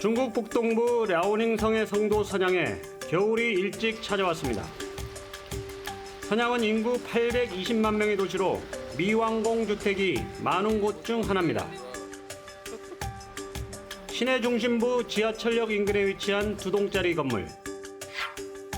중국 북동부 랴오닝성의 성도 선양에 겨울이 일찍 찾아왔습니다. 선양은 인구 820만 명의 도시로 미왕공 주택이 많은 곳 중 하나입니다. 시내 중심부 지하철역 인근에 위치한 두 동짜리 건물.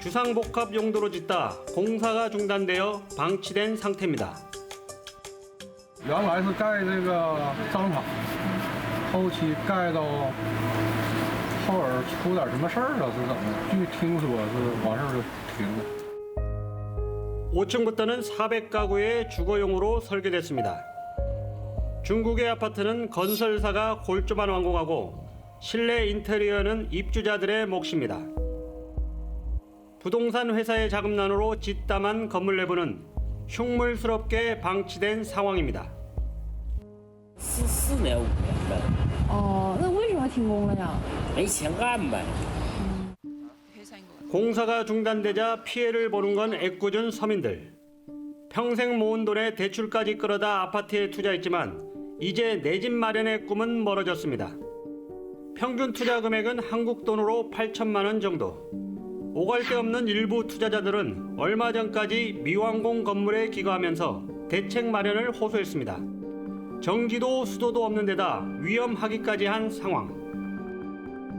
주상복합 용도로 짓다 공사가 중단되어 방치된 상태입니다. 原来是盖这个商场，后期盖到 后边出点什么事儿了，是怎么的？据听说是完事儿就停了。 5층부터는 400가구의 주거용으로 설계됐습니다. 중국의 아파트는 건설사가 골조만 완공하고 실내 인테리어는 입주자들의 몫입니다. 부동산 회사의 자금난으로 짓담한 건물 내부는 흉물스럽게 방치된 상황입니다. 四四年五年呗，哦，那为什么停工了呀？ 아니 생각 안 공사가 중단되자 피해를 보는 건 애꿎은 서민들. 평생 모은 돈에 대출까지 끌어다 아파트에 투자했지만 이제 내 집 마련의 꿈은 멀어졌습니다. 평균 투자 금액은 한국 돈으로 8천만 원 정도. 오갈 데 없는 일부 투자자들은 얼마 전까지 미완공 건물에 기거하면서 대책 마련을 호소했습니다. 전기도 수도도 없는 데다 위험하기까지 한 상황.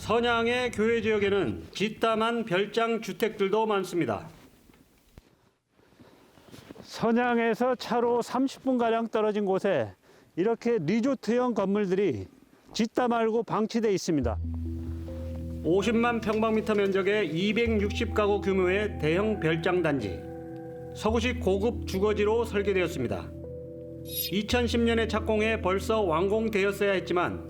선양의 교외 지역에는 짓담한 별장 주택들도 많습니다. 선양에서 차로 30분 가량 떨어진 곳에 이렇게 리조트형 건물들이 짓다 말고 방치돼 있습니다. 50만 평방미터 면적의 260가구 규모의 대형 별장 단지. 서구식 고급 주거지로 설계되었습니다. 2010년에 착공해 벌써 완공되었어야 했지만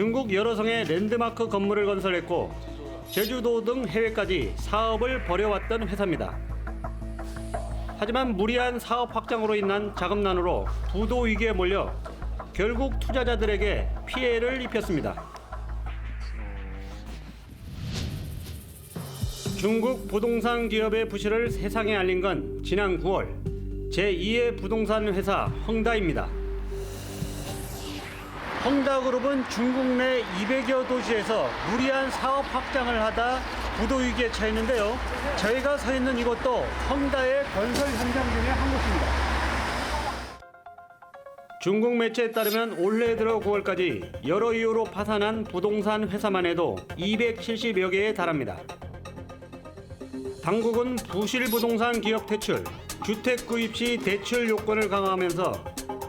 중국 여러 성의 랜드마크 건물을 건설했고 제주도 등 해외까지 사업을 벌여왔던 회사입니다. 하지만 무리한 사업 확장으로 인한 자금난으로 부도 위기에 몰려 결국 투자자들에게 피해를 입혔습니다. 중국 부동산 기업의 부실을 세상에 알린 건 지난 9월 제2의 부동산 회사 헝다입니다. 헝다그룹은 중국 내 200여 도시에서 무리한 사업 확장을 하다 부도 위기에 처했는데요. 저희가 서 있는 이곳도 헝다의 건설 현장 중에 한 곳입니다. 중국 매체에 따르면 올해 들어 9월까지 여러 이유로 파산한 부동산 회사만 해도 270여 개에 달합니다. 당국은 부실 부동산 기업 퇴출, 주택 구입 시 대출 요건을 강화하면서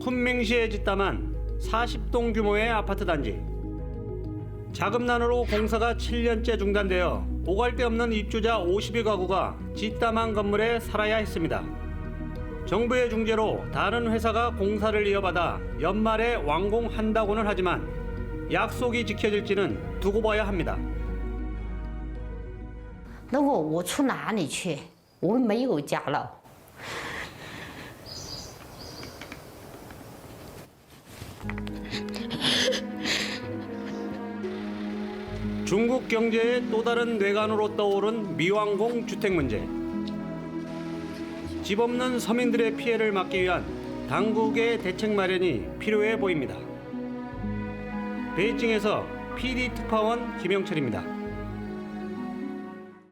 쿤밍시에 짓담한 40동 규모의 아파트 단지. 자금난으로 공사가 7년째 중단되어 오갈 데 없는 입주자 50여 가구가 짓담한 건물에 살아야 했습니다. 정부의 중재로 다른 회사가 공사를 이어받아 연말에 완공한다고는 하지만 약속이 지켜질지는 두고 봐야 합니다. 那我我出哪里去？我没有家了。 중국 경제의 또 다른 뇌관으로 떠오른 미완공 주택 문제. 집 없는 서민들의 피해를 막기 위한 당국의 대책 마련이 필요해 보입니다. 베이징에서 PD 특파원 김영철입니다.